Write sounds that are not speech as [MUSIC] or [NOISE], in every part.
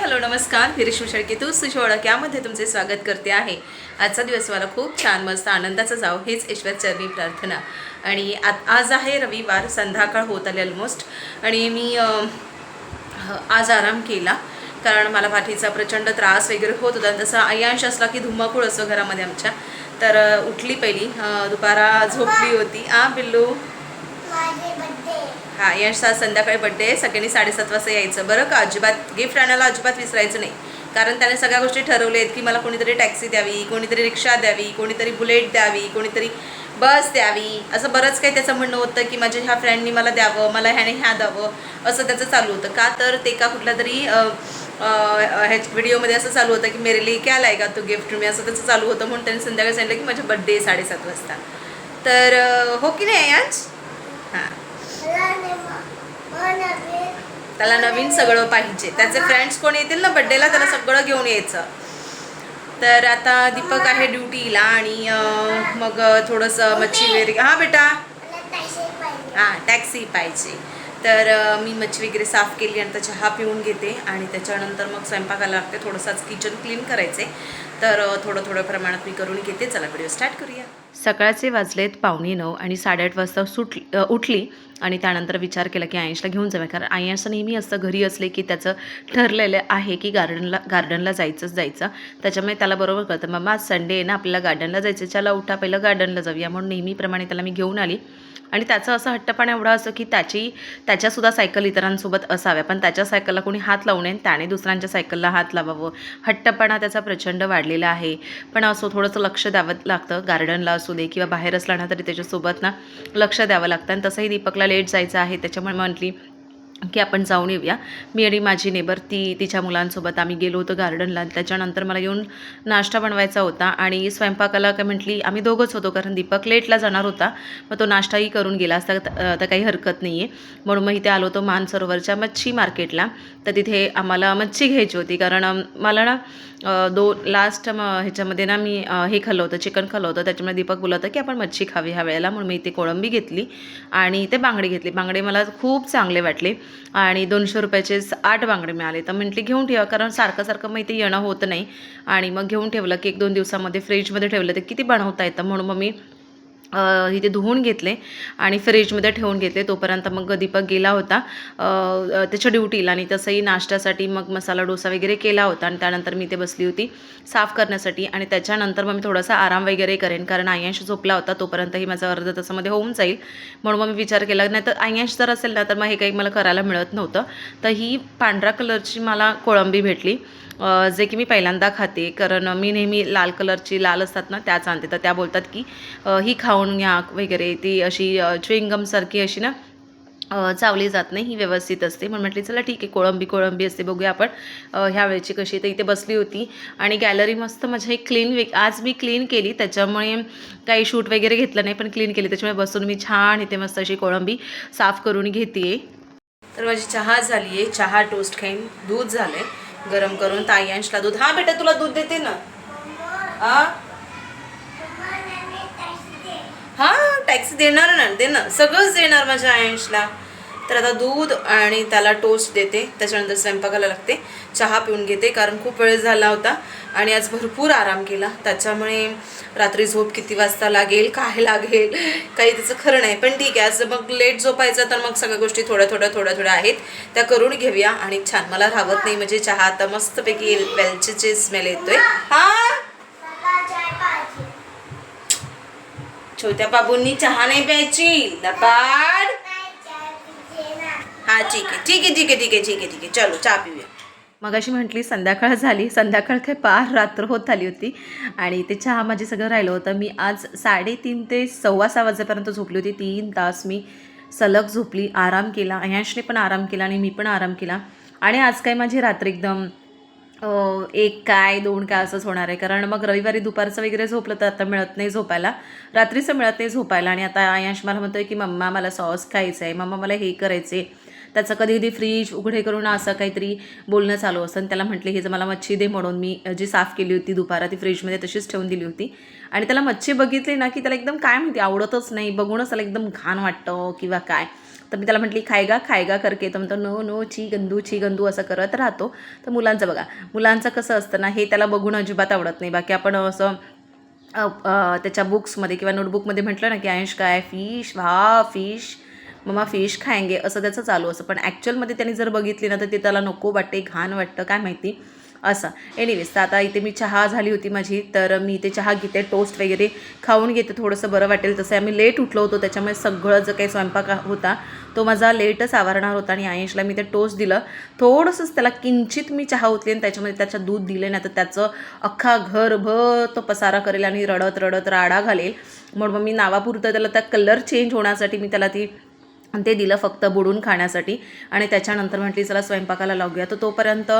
नमस्कार. गिरीश शेळके तू सुशी ओळख यामध्ये तुमचे स्वागत करते आहे. आजचा दिवस मला खूप छान मस्त आनंदाचा जाव हेच ईश्वर चरणी प्रार्थना. आणि आ- आज आहे रविवार संध्याकाळ होत आले ऑलमोस्ट आणि मी आज आराम केला कारण मला पाठीचा प्रचंड त्रास वगैरे होत होता. तसं अयांश असला की धुमाकूळ असतो घरामध्ये आमच्या तर उठली पहिली. दुपारा झोपली होती. आ बिल्लू हा यश आज संध्याकाळी बड्डे आहे. सगळ्यांनी साडेसात वाजता यायचं. बरं का? अजिबात गिफ्ट आणायला अजिबात विसरायचं नाही. कारण त्याने सगळ्या गोष्टी ठरवल्या आहेत की मला कोणीतरी टॅक्सी द्यावी कोणीतरी रिक्षा द्यावी कोणीतरी बुलेट द्यावी कोणीतरी बस द्यावी. असं बरंच काही त्याचं म्हणणं होतं की माझ्या ह्या फ्रेंडनी मला द्यावं मला ह्याने ह्या द्यावं. असं त्याचं चालू होतं. का तर ते का कुठल्या तरी ह्याच्या ह्या व्हिडिओमध्ये असं चालू होतं की मेरे लिए क्या लायगा तो गिफ्ट मी असं त्याचं चालू होतं म्हणून त्यांनी संध्याकाळी सांगितलं की माझा बड्डे आहे साडेसात वाजता. तर हो की नाही आज हां. त्याला नवीन सगळं पाहिजे. त्याचे फ्रेंड्स कोण येतील ना? बड्डेला त्याला सगळं घेऊन यायचं. तर आता दीपक आहे ड्युटीला आणि मग थोडंसं मच्छी वगैरे हां बेटा? हां टॅक्सी पाहिजे. तर मी मच्छी वगैरे साफ केली आणि आता चहा पिऊन घेते. आणि त्याच्यानंतर मग स्वयंपाकाला लागते. थोडंसंच किचन क्लीन करायचे तर थोडं थोडं प्रमाणात मी करून घेते. चला व्हिडिओ स्टार्ट करूया. सकाळचे वाजलेत पावणे नऊ आणि साडेआठ वाजता सुट उठली आणि त्यानंतर विचार केला की आयंशला घेऊन जावे कारण आयंशचं नेहमी असतं घरी असले की त्याचं ठरलेलं आहे की गार्डनला गार्डनला जायचंच जायचं. त्याच्यामुळे त्याला बरोबर कळतं मम्मा आज संडे आहे ना आपल्याला गार्डनला जायचं चला उठा पहिलं गार्डनला जाऊया. म्हणून नेहमीप्रमाणे त्याला मी घेऊन आली. आणि त्याचं असं हट्टपणा एवढा असं की त्याची त्याच्यासुद्धा सायकल इतरांसोबत असाव्या पण त्याच्या सायकलला कोणी हात लावू नये त्याने दुसऱ्यांच्या सायकलला हात लावावं. हट्टपणा त्याचा प्रचंड वाढलेला आहे. पण असं थोडंसं लक्ष द्यावं लागतं गार्डनला असू दे किंवा बाहेर असला ना तरी त्याच्यासोबत ना लक्ष द्यावं लागतं. आणि तसंही दीपकला लेट जायचं आहे. त्याच्यामुळे म्हटली की आपण जाऊन येऊया. मी आणि माझी नेबर ती तिच्या मुलांसोबत आम्ही गेलो होतो गार्डनला. त्याच्यानंतर मला येऊन नाश्ता बनवायचा होता आणि स्वयंपाकाला काय म्हटली आम्ही दोघंच होतो कारण दीपक लेटला जाणार होता. मग तो नाश्ताही करून गेला असता. तर काही हरकत नाही आहे म्हणून मग इथे आलो होतो मानसरोवरच्या मच्छी मार्केटला. तर तिथे आम्हाला मच्छी घ्यायची होती. कारण मला ना दो लास्ट म ह्याच्यामध्ये ना मी हे खाल्लं होतं चिकन खाल्लं होतं. त्याच्यामुळे दीपक बोलत होता की आपण मच्छी खावी ह्या वेळेला म्हणून मी इथे कोळंबी घेतली आणि ते बांगडे घेतले. बांगडे मला खूप चांगले वाटले आणि दोनशे रुपयाचे आठ बांगडे मिळाले. तर म्हटली घेऊन ठेवा कारण सारखं सारखं मग इथे येणं होत नाही. आणि मग घेऊन ठेवलं की एक दोन दिवसामध्ये फ्रीजमध्ये ठेवलं तर किती बनवता येतं म्हणून मग मी इथे धुवून घेतले आणि फ्रीजमध्ये ठेवून घेतले. तोपर्यंत मग दीपक गेला होता. त्याच्या ड्युटीला आणि तसंही नाश्त्यासाठी मग मसाला डोसा वगैरे केला होता आणि त्यानंतर मी ते बसली होती साफ करण्यासाठी आणि त्याच्यानंतर मग मी थोडासा आराम वगैरे करेन कारण आयांश झोपला होता. तोपर्यंतही माझा अर्धा तासामध्ये होऊन जाईल. म्हणून मग मी विचार केला नाही तर आयांश जर असेल ना तर मग हे काही मला करायला मिळत नव्हतं. तर ही पांढऱ्या कलरची मला कोळंबी भेटली. जे की मी पहिल्यांदा खाते कारण मी नेहमी लाल कलरची लाल असतात ना त्याच आणते. तर त्या बोलतात की ही खाऊन घ्या वगैरे. ती अशी च्विंगमसारखी अशी ना चावली जात नाही ही व्यवस्थित असते. म्हणून म्हटली चला ठीक आहे कोळंबी कोळंबी असते बघूया आपण ह्या वेळची कशी तर इथे बसली होती. आणि गॅलरी मस्त माझी क्लीन वे आज मी क्लीन केली. त्याच्यामुळे काही शूट वगैरे घेतलं नाही पण क्लीन केली. त्याच्यामुळे बसून मी छान इथे मस्त अशी कोळंबी साफ करून घेते तर माझी चहा झाली आहे चहा टोस्ट खाईन. दूध झालंय. गरम करून तायांशला दूध. हा बेटा तुला दूध देते ना. हा हा टॅक्सी देणार ना देणार सगळंच देणार माझ्या आयांशला तर आता दूध आणि त्याला टोस्ट देते. त्याच्यानंतर स्वयंपाकाला लागते. चहा पिऊन घेते कारण खूप वेळ झाला होता. आणि आज भरपूर आराम केला. त्याच्यामुळे रात्री झोप किती वाजता लागेल काय लागेल काही त्याचं खरं नाही. पण ठीक आहे आज मग लेट झोपायचं तर मग सगळ्या गोष्टी थोड्या थोड्या थोड्या थोड्या आहेत. त्या करून घेऊया आणि छान मला राहत नाही म्हणजे चहा आता मस्तपैकी वेलचीचे स्मेल येतोय. हा? छोट्या बाबूंनी चहा नाही प्यायची. लबाड. हा ठीक आहे ठीक आहे ठीक आहे ठीक आहे ठीक आहे ठीक आहे. चलो चहा पिऊया. मग अशी म्हटली संध्याकाळ झाली. संध्याकाळ काय पार रात्र होत आली होती. आणि ते चहा माझी सगळं राहिलं होतं. मी आज साडेतीन ते सव्वा सहा वाजेपर्यंत झोपली होती. तीन तास मी सलग झोपली आराम केला. अयांशने पण आराम केला आणि मी पण आराम केला. आणि आज काय माझी रात्र एकदम एक काय दोन काय असंच होणार आहे. कारण मग रविवारी दुपारचं वगैरे झोपलं तर आता मिळत नाही झोपायला. रात्रीचं मिळत नाही झोपायला. आणि आता आयांश मला म्हणतोय की मम्मा मला सॉस खायचं आहे मम्मा मला हे करायचं आहे त्याचं कधी कधी फ्रीज उघडे करून असं काहीतरी बोलणं चालू असतं. आणि त्याला म्हटले हे जर मला मच्छी दे म्हणून मी जी साफ केली होती दुपारा ती फ्रीजमध्ये तशीच ठेवून दिली होती. आणि त्याला मच्छी बघितली ना की त्याला एकदम काय माहिती आवडतच नाही. बघूनच त्याला एकदम घाण वाटतं किंवा काय. तर मी त्याला म्हटली खायगा खायगा करके. तर म्हणतो नो नो ची गंदू ची गंदू असं करत राहतो. तर मुलांचं बघा मुलांचं कसं असतं ना हे त्याला बघून अजिबात आवडत नाही. बाकी आपण असं त्याच्या बुक्समध्ये किंवा नोटबुकमध्ये म्हटलं ना की आयुष काय फिश वा फिश. मम्मा फिश खायंगे असं त्याचं चालू असं पण ॲक्च्युअलमध्ये त्यांनी जर बघितली ना तर ते त्याला नको वाटते घाण वाटतं काय माहिती? असं. एनिवेज तर आता इथे मी चहा झाली होती माझी तर मी इथे चहा घेते टोस्ट वगैरे खाऊन घेते थोडंसं बरं वाटेल. तसं आम्ही लेट उठलो होतो त्याच्यामुळे सगळं जो काही स्वयंपाक होता तो माझा लेटच आवरणार होता आणि आयशला मी ते टोस्ट दिलं. थोडंसंच त्याला किंचित मी चहा उतली आणि त्याच्यामध्ये त्याचं दूध दिले ना तर त्याचं अख्खा घरभर तो पसारा करेल आणि रडत रडत राडा घालेल. म्हणून मग मी नावापुरतं त्याला त्या कलर चेंज होण्यासाठी मी त्याला ती ते दिलं फक्त बुडून खाण्यासाठी. आणि त्याच्यानंतर म्हटली चला स्वयंपाकाला लागूया तर तोपर्यंत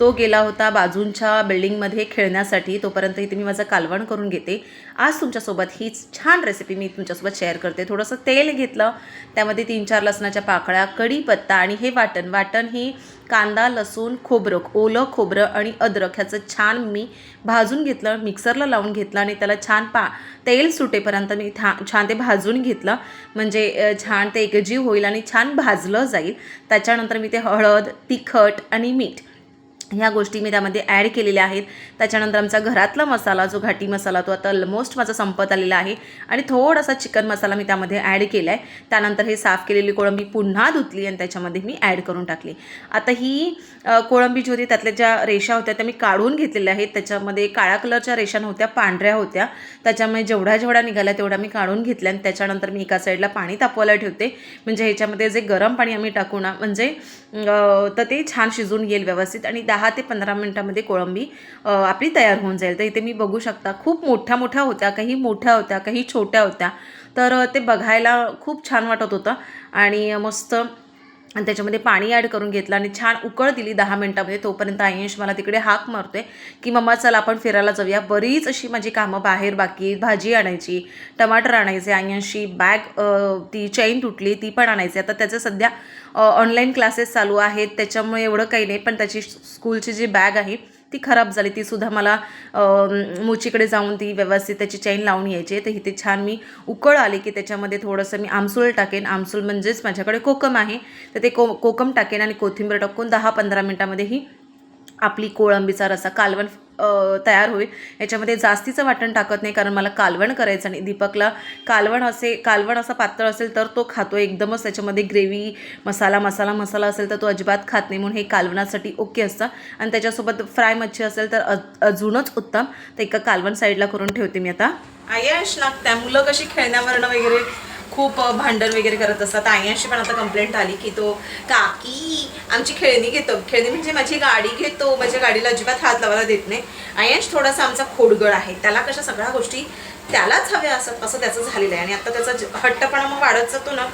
तो गेला होता बाजूंच्या बिल्डिंगमध्ये खेळण्यासाठी. तोपर्यंत इथे मी माझं कालवण करून घेते. आज तुमच्यासोबत हीच छान रेसिपी मी तुमच्यासोबत शेअर करते. थोडंसं तेल घेतलं. त्यामध्ये तीन चार लसणाच्या पाकळ्या कढीपत्ता आणि हे वाटण. वाटण ही कांदा लसूण खोबरं ओलं खोबरं आणि अद्रक ह्याचं छान मी भाजून घेतलं मिक्सरला लावून घेतलं आणि त्याला छान पा तेल सुटेपर्यंत मी था छान ते भाजून घेतलं. म्हणजे छान ते एकजीव होईल आणि छान भाजलं जाईल. त्याच्यानंतर मी ते हळद तिखट आणि मीठ ह्या गोष्टी मी त्यामध्ये ॲड केलेल्या आहेत. त्याच्यानंतर आमचा घरातला मसाला जो घाटी मसाला तो आता ऑलमोस्ट माझा संपत आलेला आहे. आणि थोडासा चिकन मसाला मी त्यामध्ये ॲड केला आहे त्यानंतर हे साफ केलेली कोळंबी पुन्हा धुतली आणि त्याच्यामध्ये मी ॲड करून टाकली. आता ही कोळंबी जी होती त्यातल्या ज्या रेषा होत्या त्या मी काढून घेतलेल्या आहेत. त्याच्यामध्ये काळ्या कलरच्या रेषा नव्हत्या पांढऱ्या होत्या. त्याच्यामुळे जेवढ्या जेवढ्या निघाल्या तेवढ्या मी काढून घेतल्या आणि त्याच्यानंतर मी एका साईडला पाणी तापवायला ठेवते. म्हणजे ह्याच्यामध्ये जे गरम पाणी आम्ही टाकू ना म्हणजे तर ते छान शिजून येईल व्यवस्थित. आणि दहा ते पंधरा मिनटामध्ये कोळंबी आपली तयार होऊन जाईल. तर इथे मी बघू शकता खूप मोठ्या मोठ्या होत्या काही मोठ्या होत्या काही छोट्या होत्या. तर ते बघायला खूप छान वाटत होतं. आणि मस्त आणि त्याच्यामध्ये पाणी ॲड करून घेतलं आणि छान उकळ दिली दहा मिनटामध्ये. तोपर्यंत आयुष मला तिकडे हाक मारतोय की मम्मा चला आपण फिरायला जाऊया. बरीच अशी माझी कामं बाहेर बाकी भाजी आणायची टमाटर आणायचे आयुषची बॅग ती चैन तुटली ती पण आणायची. आता त्याचं सध्या ऑनलाईन क्लासेस चालू आहेत. त्याच्यामुळे एवढं काही नाही पण त्याची स्कूलची जी बॅग आहे ती खराब झाली. ती सुद्धा मला मुचीकडे जाऊन ती व्यवस्थित त्याची चैन लावून यायची. आहे तर इथे छान मी उकळ आली की त्याच्यामध्ये थोडंसं मी आमसूल टाकेन. आमसूल म्हणजेच माझ्याकडे कोकम आहे. तर ते को कोकम टाकेन आणि कोथिंबीर टाकून दहा पंधरा मिनटामध्ये ही आपली कोळंबीचा रसा कालवण तयार होईल. याच्यामध्ये जास्तीचं वाटण टाकत नाही कारण मला कालवण करायचं नाही दीपकला कालवण असे कालवण असं पातळ असेल तर तो खातो एकदमच त्याच्यामध्ये ग्रेव्ही मसाला मसाला मसाला असेल तर तो अजिबात खात नाही. म्हणून हे कालवणासाठी ओके असतं. आणि त्याच्यासोबत फ्राय मच्छी असेल तर अज- अजूनच उत्तम. तर एका कालवण साईडला करून ठेवते मी आता. आयश ना त्या मुलं कशी खेळण्यावरनं वगैरे खूप भांडण वगैरे करत असतात. आयांशी पण आता कंप्लेंट आली की तो काकी आमची खेळणी घेतो. खेळणी म्हणजे माझी गाडी घेतो. माझ्या गाडीला अजिबात हात लावायला देत नाही. आयांश थोडासा आमचा खोडगळ आहे. त्याला कशा सगळ्या गोष्टी त्यालाच हव्या असतात असं त्याचं झालेलं आहे. आणि आता त्याचा हट्टपणा मग वाढत जातो ना.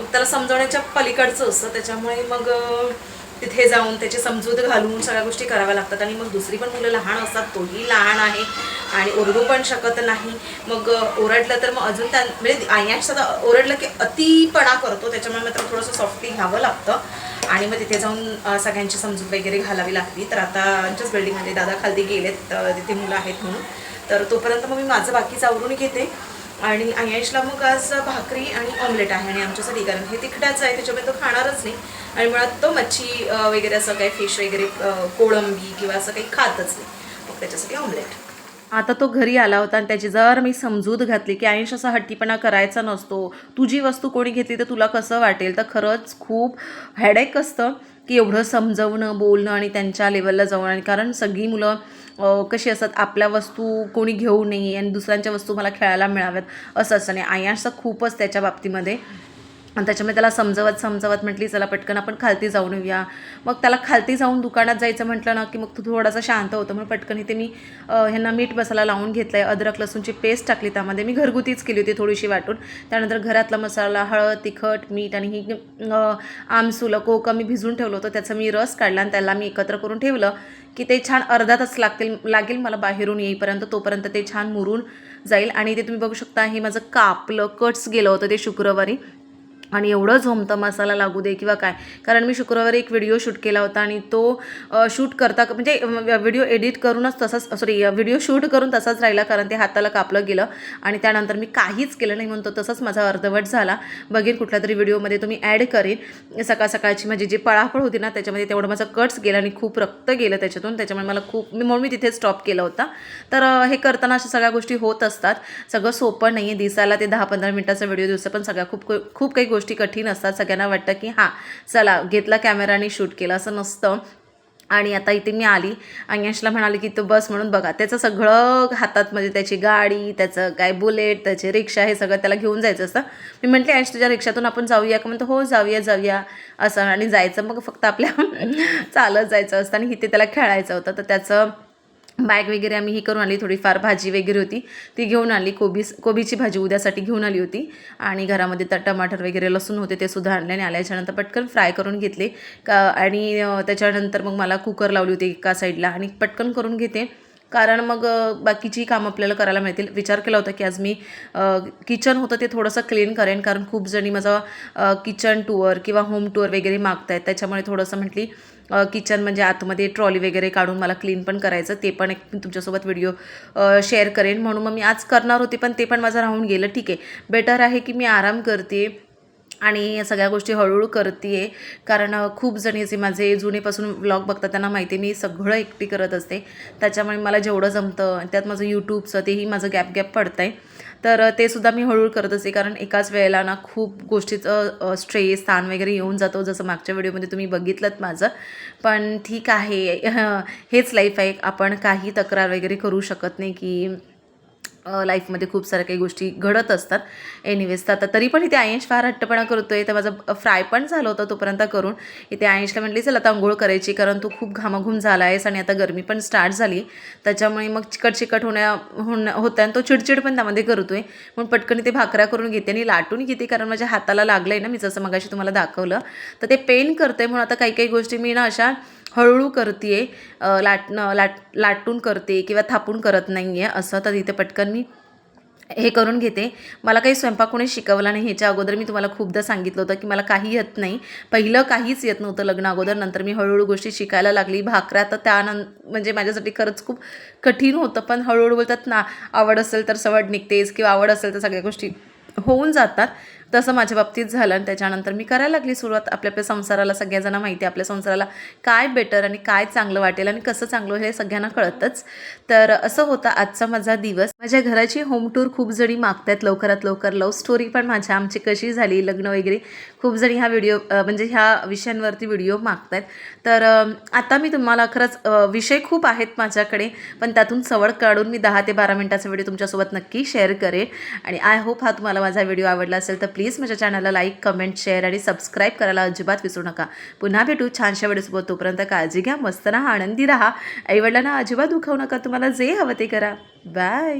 मग त्याला समजवण्याच्या पलीकडचं असतं. त्याच्यामुळे मग तिथे जाऊन त्याची समजूत घालून सगळ्या गोष्टी कराव्या लागतात. आणि मग दुसरी पण मुलं लहान असतात तोही लहान आहे आणि ओरडू पण शकत नाही. मग ओरडलं तर मग अजून त्या म्हणजे आयांश सुद्धा ओरडलं की अतिपणा करतो त्याच्यामुळे मात्र थोडंसं सॉफ्टली घ्यावं लागतं. आणि मग तिथे जाऊन सगळ्यांची समजूत वगैरे घालावी लागली. तर आता आमच्याच बिल्डिंगमध्ये दादा खालती गेलेत तिथे मुलं आहेत म्हणून. तर तोपर्यंत मग मी माझं बाकीचं आवरून घेते. आणि आयाशला मग आज भाकरी आणि ऑमलेट आहे आणि आमच्यासाठी कारण हे तिखटाचं आहे त्याच्यामुळे तो खाणारच नाही. आणि मुळात तो मच्छी वगैरे असं काही फिश वगैरे कोळंबी किंवा असं काही खातच नाही. मग त्याच्यासाठी ऑमलेट आता तो घरी आला होता आणि त्याची जर मी समजूत घातली की आयुष असा हट्टीपणा करायचा नसतो तुझी वस्तू कोणी घेतली तर तुला कसं वाटेल? तर खरंच खूप हॅडेक असतं की एवढं समजवणं बोलणं आणि त्यांच्या लेवलला जाऊन आणि कारण सगळी मुलं कशी असतात आपल्या वस्तू कोणी घेऊ नये आणि दुसऱ्यांच्या वस्तू मला खेळायला मिळाव्यात असं असतं. नाही आयांशचं खूपच त्याच्या बाबतीमध्ये आणि त्याच्यामुळे त्याला समजवत समजवत म्हटली चला पटकन आपण खालती जाऊन येऊया. मग त्याला खालती जाऊन दुकानात जायचं म्हटलं ना की मग तो थोडासा शांत होतो. म्हणून पटकन इथे मी ह्यांना मीठ मसाला लावून घेतला आहे अद्रक लसूणची पेस्ट टाकली त्यामध्ये. मी घरगुतीच केली होती थोडीशी वाटून. त्यानंतर घरातला मसाला हळद तिखट मीठ आणि ही आमसुलं आमसूल कोकम मी भिजून ठेवलं होतं. त्याचा मी रस काढला आणि त्याला मी एकत्र करून ठेवलं की ते छान अर्धा तास लागतील लागेल मला बाहेरून येईपर्यंत तोपर्यंत ते छान मुरून जाईल. आणि ते तुम्ही बघू शकता हे माझं कापलं कट्स गेलं होतं ते शुक्रवारी. आणि एवढं झोमतं मसाला लागू दे किंवा काय. कारण मी शुक्रवारी एक व्हिडिओ शूट केला होता आणि तो शूट करता म्हणजे व्हिडिओ एडिट करूनच तसाच सॉरी व्हिडिओ शूट करून तसाच राहिला कारण ते हाताला कापलं गेलं. आणि त्यानंतर मी काहीच केलं नाही म्हणतो तसंच माझा अर्धवट झाला. बघेन कुठल्या तरी व्हिडिओमध्ये तुम्ही ॲड करेन. सकाळ सकाळची माझी जी पळापळ होती ना त्याच्यामध्ये तेवढं माझं कट्स गेलं आणि खूप रक्त गेलं त्याच्यातून. त्याच्यामुळे मला खूप मी म्हणून मी तिथे स्टॉप केला होता. तर हे करताना अशा सगळ्या गोष्टी होत असतात. सगळं सोपं नाही आहे दिसायला ते दहा पंधरा मिनटाचा व्हिडिओ दिवसा पण सगळ्या खूप खूप काही गोष्टी कठीण असतात. सगळ्यांना वाटतं की हां चला घेतला कॅमेरा आणि शूट केलं असं नसतं. आणि आता इथे मी आली आणि यशला म्हणाले की तू बस म्हणून बघा. त्याचं सगळं हातात म्हणजे त्याची गाडी त्याचं काय बुलेट त्याची रिक्षा हे सगळं त्याला घेऊन जायचं असतं. मी म्हटले यश तुझ्या रिक्षातून आपण जाऊया का? म्हणतो हो जाऊया जाऊया. असं. आणि जायचं मग फक्त आपल्या चालत जायचं असतं आणि इथे त्याला खेळायचं होतं. तर त्याचं बॅग वगैरे आम्ही ही करून आली थोडीफार भाजी वगैरे होती. ती घेऊन आली कोबी कोबीची भाजी उद्यासाठी घेऊन आली होती. आणि घरामध्ये तर टमाटर वगैरे लसूण होते ते सुद्धा आणले आणि आल्याच्यानंतर पटकन फ्राय करून घेतले. का आणि त्याच्यानंतर मग मला कुकर लावली होती एका साईडला. आणि पटकन करून घेते. कारण मग बाकीची कामं आपल्याला करायला मिळतील. विचार केला होता की आज मी किचन होतं ते थोडंसं क्लीन करेन कारण खूप जणी माझं किचन टूअर किंवा होम टूअर वगैरे मागत आहेत त्याच्यामुळे थोडंसं म्हटली किचन म्हणजे आतमध्ये ट्रॉली वगैरे काढून मला क्लीन पण करायचं. ते पण एक मी तुमच्यासोबत व्हिडिओ शेअर करेन. म्हणून मग मी आज करणार होते पण ते पण माझं राहून गेलं. ठीक आहे. बेटर आहे की मी आराम करते. आणि सगळ्या गोष्टी हळूहळू करते कारण खूप जणी जे माझे जुनेपासून व्लॉग बघतात त्यांना माहिती आहे मी सगळं एकटी करत असते. त्याच्यामुळे मला जेवढं जमतं आणि त्यात माझं यूट्यूबचं तेही माझं गॅप गॅप पडतं आहे तर ते सुद्धा मी हळूहळू करत असते कारण एकाच वेळेला ना खूप गोष्टीचं स्ट्रेस ताण वगैरे येऊन जातो जसं मागच्या व्हिडिओमध्ये तुम्ही बघितलं माझं. पण ठीक आहे [LAUGHS] हेच लाईफ आहे. आपण काही तक्रार वगैरे करू शकत नाही की लाईफमध्ये खूप साऱ्या काही गोष्टी घडत असतात. एनिवेज तर आता तरी पण इथे आयंश फार हट्टपणा करतो आहे तर माझं फ्राय पण झालं होतं तोपर्यंत करून. इथे आयंशला म्हटली चल आता आंघोळ करायची कारण तू खूप घामाघूम झाला आहेस आणि आता गरमी पण स्टार्ट झाली. त्याच्यामुळे मग चिकट चिकट होण्या होण होतं आणि तो चिडचिड पण त्यामध्ये करतो आहे म्हणून पटकन इथे भाकऱ्या करून घेते आणि लाटून घेते कारण माझ्या हाताला लागलं आहे ना मी जसं मगाशी तुम्हाला दाखवलं. तर ते पेन करते म्हणून आता काही काही गोष्टी मी ना अशा हळूहळू करते लाटणं लाट लाटून करते किंवा थापून करत नाही आहे असं. तर इथे पटकन मी हे करून घेते. मला काही स्वयंपाक कोणी शिकवला नाही ह्याच्या अगोदर मी तुम्हाला खूपदा सांगितलं होतं की मला काही येत नाही. पहिलं काहीच येत नव्हतं लग्न अगोदर नंतर मी हळूहळू गोष्टी शिकायला लागली. भाकऱ्या तर त्यानं म्हणजे माझ्यासाठी खरंच खूप कठीण होतं पण हळूहळू बोलतात ना आवड असेल तर सवड निघतेच किंवा आवड असेल तर सगळ्या गोष्टी होऊन जातात. तसं माझ्या बाबतीत झालं आणि त्याच्यानंतर मी करायला लागली सुरुवात. आपल्या आपल्या संसाराला सगळ्याजणं माहिती आहे. आपल्या संसाराला काय बेटर आणि काय चांगलं वाटेल आणि कसं चांगलं हे सगळ्यांना कळतंच. तर असं होतं आजचा माझा दिवस. माझ्या घराची होम टूर खूप जणी मागतायत लवकरात लवकर. लव स्टोरी पण माझ्या आमची कशी झाली लग्न वगैरे. खूप जणी ह्या व्हिडिओ म्हणजे ह्या विषयांवरती व्हिडिओ मागतायत. तर आता मी तुम्हाला खरंच विषय खूप आहेत माझ्याकडे. पण त्यातून सवड काढून मी दहा ते बारा मिनटाचा व्हिडिओ तुमच्यासोबत नक्की शेअर करेन. आणि आय होप हा तुम्हाला माझा व्हिडिओ आवडला असेल तर प्लीज प्लीज माझ्या चॅनलला लाईक कमेंट शेअर आणि सबस्क्राईब करायला अजिबात विसरू नका. पुन्हा भेटू छानशा व्हिडिओसोबत तोपर्यंत काळजी घ्या मस्त राहा आनंदी राहा. आईवडिलांना अजिबात दुखवू नका. तुम्हाला जे हवं ते करा. बाय